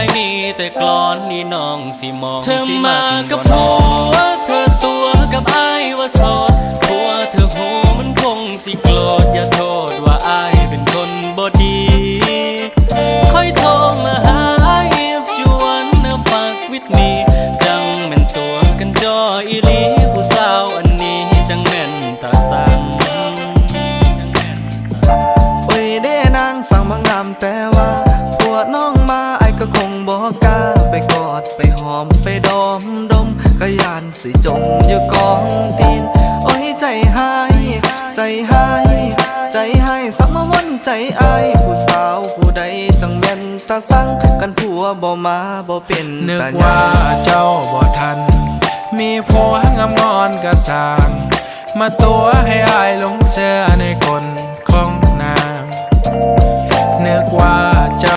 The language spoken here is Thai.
กลอนนี่น้องสิมองเธอมากับผัวเธอตัวกับไอายว่าโสดผัวเธอโหมันคงสิโกรธอย่าโทษว่าไอายเป็นคนบ่ดีค่อยโทรมาหา if you wanna fuck with me จังแม่นตัวกันจออีลีผู้สาวอันนี้จังแม่นตาสังจังแม่นตาสังโอ้ยเด้นางสั่งบางงามแต่ มไปดมดมก็ยานสิจมอยู่กองตีนโอ้ยใจหายใจหายใจหายสัมวันใจอายผู้สาวผู้ใดจังแม่นตาสั่งกันผัวบ่มาบ่เป็นนึกว่าเจ้าบ่ทัน มีผัวงามงอนกระสาง มาตัวให้อายหลงเสื้อ